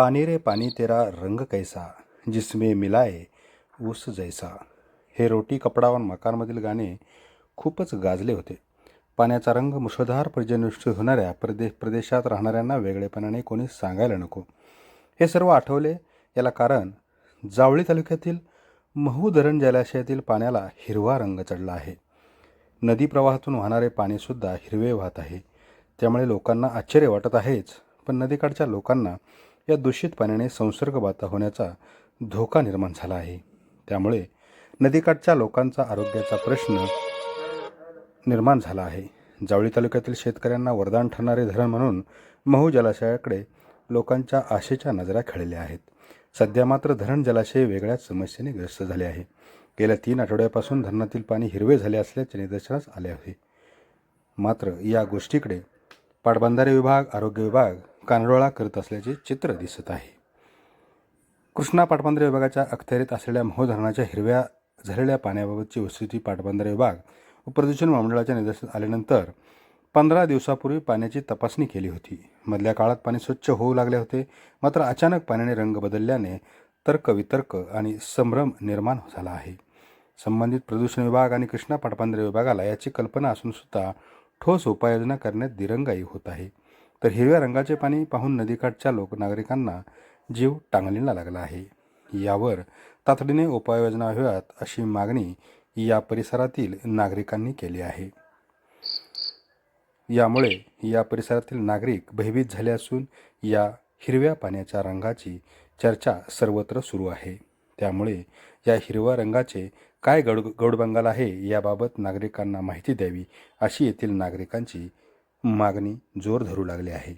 पाणी रे पाणी तेरा रंग कैसा जिसमे मिलाय ऊस जैसा। हे रोटी कपडावन मकानमधील गाणे खूपच गाजले होते. पाण्याचा रंग मुसळधार पर्जन्यवृष्टी होणाऱ्या प्रदेश प्रदेशात राहणाऱ्यांना वेगळेपणाने कोणी सांगायला नको. हे सर्व आठवले याला कारण जावळी तालुक्यातील महू धरण जलाशयातील पाण्याला हिरवा रंग चढला आहे. नदी प्रवाहातून वाहणारे पाणीसुद्धा हिरवे वाहत आहे. त्यामुळे लोकांना आश्चर्य वाटत आहेच पण नदीकाठच्या लोकांना या दूषित पाण्याने संसर्ग बाधा होण्याचा धोका निर्माण झाला आहे. त्यामुळे नदीकाठच्या लोकांचा आरोग्याचा प्रश्न निर्माण झाला आहे. जावळी तालुक्यातील शेतकऱ्यांना वरदान ठरणारे धरण म्हणून महू जलाशयाकडे लोकांच्या आशेच्या नजरा खेळल्या आहेत. सध्या मात्र धरण जलाशय वेगळ्याच समस्येने ग्रस्त झाले आहे. गेल्या तीन आठवड्यापासून धरणातील पाणी हिरवे झाले असल्याचे निदर्शनास आले आहे. मात्र या गोष्टीकडे पाटबंधारे विभाग आरोग्य विभाग कानडोळा करत असल्याचे चित्र दिसत आहे. कृष्णा पाटबंधारे विभागाच्या अखत्यारीत असलेल्या महोधरणाच्या हिरव्या झालेल्या पाण्याबाबतची वस्तुस्थिती पाटबंधारे विभाग व प्रदूषण मंडळाच्या निदर्शनात आल्यानंतर पंधरा दिवसापूर्वी पाण्याची तपासणी केली होती. मधल्या काळात पाणी स्वच्छ होऊ लागले होते मात्र अचानक पाण्याने रंग बदलल्याने तर्कवितर्क आणि संभ्रम निर्माण झाला आहे. संबंधित प्रदूषण विभाग आणि कृष्णा पाटबंधारे विभागाला याची कल्पना असून सुद्धा ठोस उपाययोजना करण्यात दिरंगाई होत आहे. तर हिरव्या रंगाचे पाणी पाहून नदीकाठच्या लोक नागरिकांना जीव टांगलीला लागला आहे. यावर तातडीने उपाययोजना व्हाव्यात अशी मागणी या परिसरातील नागरिकांनी केली आहे. यामुळे या परिसरातील नागरिक भयभीत झाले असून या हिरव्या पाण्याच्या रंगाची चर्चा सर्वत्र सुरू आहे. त्यामुळे या हिरव्या रंगाचे काय गड गौडबंगाल आहे याबाबत नागरिकांना माहिती द्यावी अशी येथील नागरिकांची मागणी जोर धरू लागली आहे.